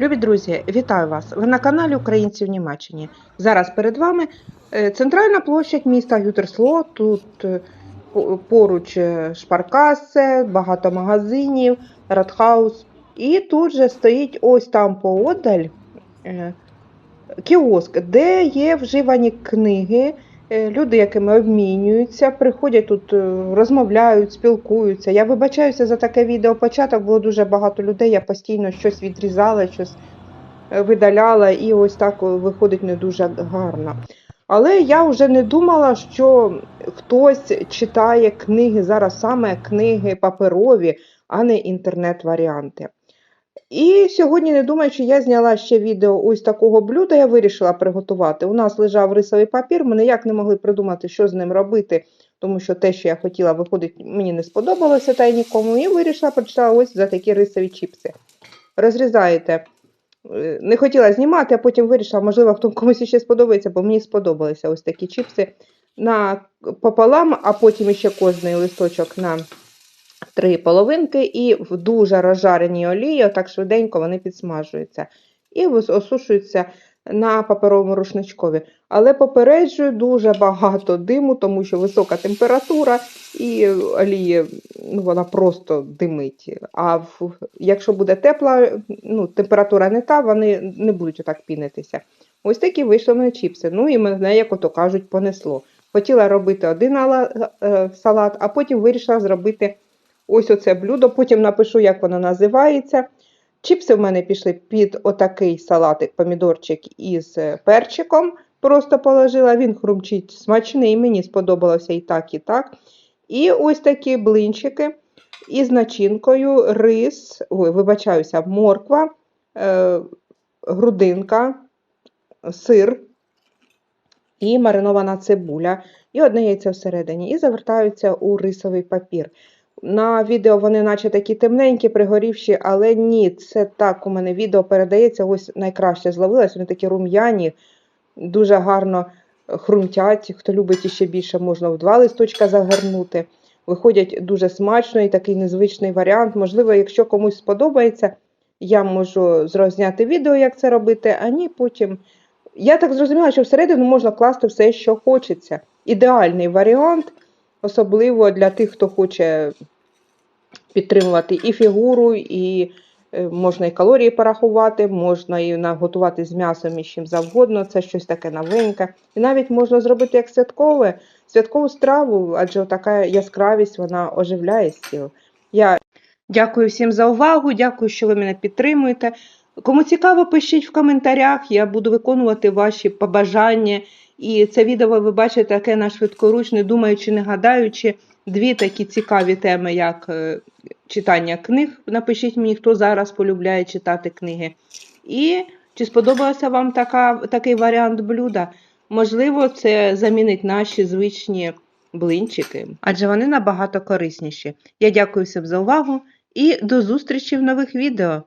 Любі друзі, вітаю вас! Ви на каналі Українці в Німеччині. Зараз перед вами е, центральна площадь міста Гютерсло. Тут е, поруч е, шпаркасе, багато магазинів, радхаус. І тут же стоїть ось там поодаль кіоск, де є вживані книги. Е, Люди, якими обмінюються, приходять тут, е, розмовляють, спілкуються. Я вибачаюся за таке відео. Початок було дуже багато людей. Я постійно щось відрізала, щось е, видаляла, і ось так виходить не дуже гарно. Але я вже не думала, що хтось читає книги зараз саме книги паперові, а не інтернет-варіанти. І сьогодні, не думаючи, я зняла ще відео ось такого блюда, я вирішила приготувати. У нас лежав рисовий папір, ми ніяк не могли придумати, що з ним робити, тому що те, що я хотіла, виходить, мені не сподобалося та й нікому. І вирішила прочитала ось за такі рисові чіпси. Розрізаєте. Е, Не хотіла знімати, а потім вирішила, можливо, хто комусь ще сподобається, бо мені сподобалися ось такі чіпси на пополам, а потім ще кожний листочок на три половинки, і в дуже розжареній олії, так швиденько вони підсмажуються. І осушуються на паперовому рушничкові. Але попереджую дуже багато диму, тому що висока температура і олія ну, вона просто димить. А в, якщо буде тепла, ну, температура не та, вони не будуть отак пінитися. Ось такі вийшли в мене чіпси. Ну і мене, як ото кажуть, понесло. Хотіла робити один ала- е, салат, а потім вирішила зробити ось оце блюдо. Потім напишу, як воно називається. Чіпси в мене пішли під отакий салатик, помідорчик із е, перчиком. Просто положила, він хрумчить смачний, мені сподобалося і так, і так. І ось такі блинчики із начинкою, рис, ой, вибачаюся, морква, е, грудинка, сир і маринована цибуля, і одне яйце всередині, і завертаються у рисовий папір. На відео вони наче такі темненькі, пригорівші, але ні, це так у мене відео передається, ось найкраще зловилось, вони такі рум'яні, дуже гарно хрумтять. Хто любить іще більше, можна в два листочка загорнути. Виходять дуже смачно і такий незвичний варіант. Можливо, якщо комусь сподобається, я можу зняти відео, як це робити, а ні, потім. Я так зрозуміла, що всередину можна класти все, що хочеться. Ідеальний варіант, особливо для тих, хто хоче підтримувати і фігуру, і е, можна і калорії порахувати, можна і наготувати з м'ясом і чим завгодно. Це щось таке новеньке. І навіть можна зробити як святкове, святкову страву, адже така яскравість вона оживляє стіл. Я дякую всім за увагу, дякую, що ви мене підтримуєте. Кому цікаво, пишіть в коментарях, я буду виконувати ваші побажання. І це відео ви бачите таке на швидкоруч, не думаючи, не гадаючи, дві такі цікаві теми, як е, читання книг. Напишіть мені, хто зараз полюбляє читати книги. І чи сподобався вам така, такий варіант блюда? Можливо, це замінить наші звичні блинчики, адже вони набагато корисніші. Я дякую всім за увагу і до зустрічі в нових відео.